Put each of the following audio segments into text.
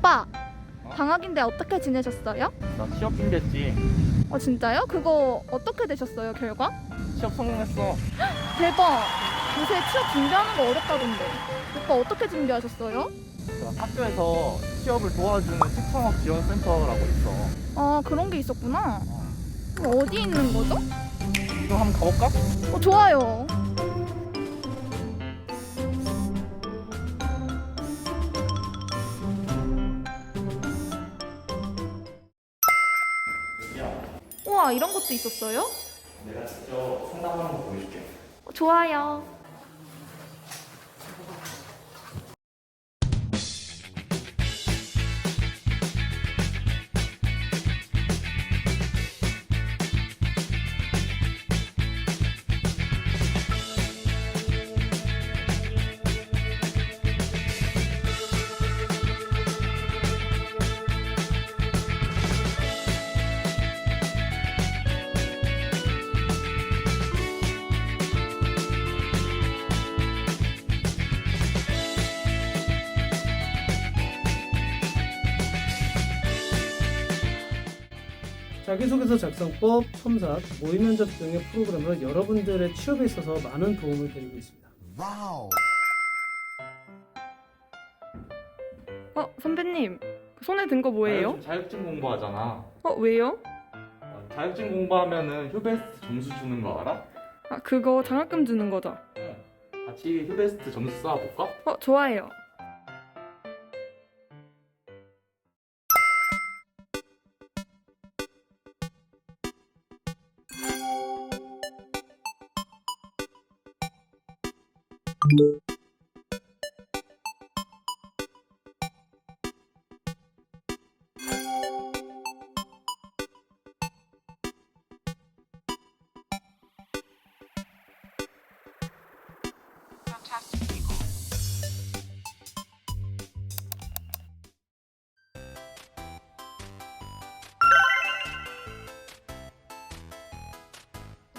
오빠 방학인데 어떻게 지내셨어요? 나 취업 준비했지. 어 진짜요? 그거 어떻게 되셨어요 결과? 취업 성공했어. 대박 요새 취업 준비하는 거 어렵다던데 오빠 어떻게 준비하셨어요? 그 학교에서 취업을 도와주는 특성업 지원센터라고 있어. 아 그런 게 있었구나 그럼 어디 있는 거죠? 그럼 한번 가볼까? 어 좋아요 우와 이런 것도 있었어요? 내가 직접 상담하는 거 보여줄게. 어, 좋아요 자기소개서 작성법, 첨삭, 모의면접 등의 프로그램으로 여러분들의 취업에 있어서 많은 도움을 드리고 있습니다. 어, 선배님. 그 손에 든 거 뭐예요? 요즘 자격증 공부하잖아. 어, 왜요? 어, 자격증 공부하면은 휴베스트 점수 주는 거 알아? 아, 그거 장학금 주는 거죠. 같이 휴베스트 점수 쌓아볼까? 어, 좋아요.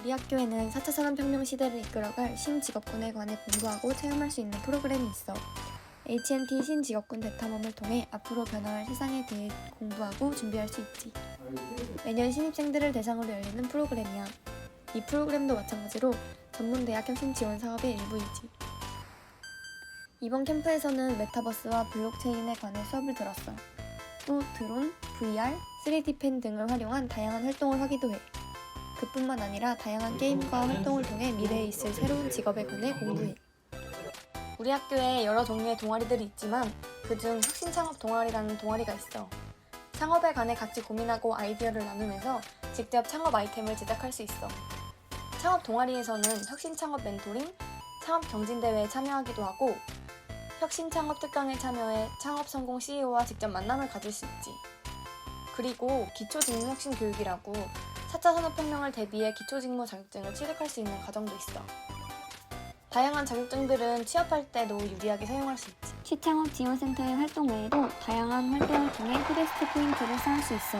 우리 학교에는 4차 산업혁명 시대를 이끌어갈 신직업군에 관해 공부하고 체험할 수 있는 프로그램이 있어. HNT 신직업군 대탐험을 통해 앞으로 변화할 세상에 대해 공부하고 준비할 수 있지. 매년 신입생들을 대상으로 열리는 프로그램이야. 이 프로그램도 마찬가지로 전문대학 혁신 지원 사업의 일부이지. 이번 캠프에서는 메타버스와 블록체인에 관해 수업을 들었어. 또 드론, VR, 3D 펜 등을 활용한 다양한 활동을 하기도 해. 그뿐만 아니라 다양한 게임과 활동을 통해 미래에 있을 새로운 직업에 관해 공부해. 우리 학교에 여러 종류의 동아리들이 있지만 그중 혁신창업 동아리라는 동아리가 있어. 창업에 관해 같이 고민하고 아이디어를 나누면서 직접 창업 아이템을 제작할 수 있어. 창업 동아리에서는 혁신 창업 멘토링, 창업 경진대회에 참여하기도 하고 혁신 창업 특강에 참여해 창업 성공 CEO와 직접 만남을 가질 수 있지. 그리고 기초 직무 혁신 교육이라고 4차 산업혁명을 대비해 기초직무 자격증을 취득할 수 있는 과정도 있어. 다양한 자격증들은 취업할 때도 유리하게 사용할 수 있지. 시창업 지원센터의 활동 외에도 다양한 활동을 통해 휴베스트 포인트를 쌓을 수 있어.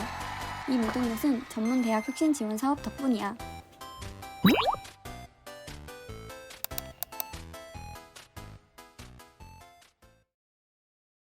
이 모든 것은 전문 대학 혁신 지원 사업 덕분이야.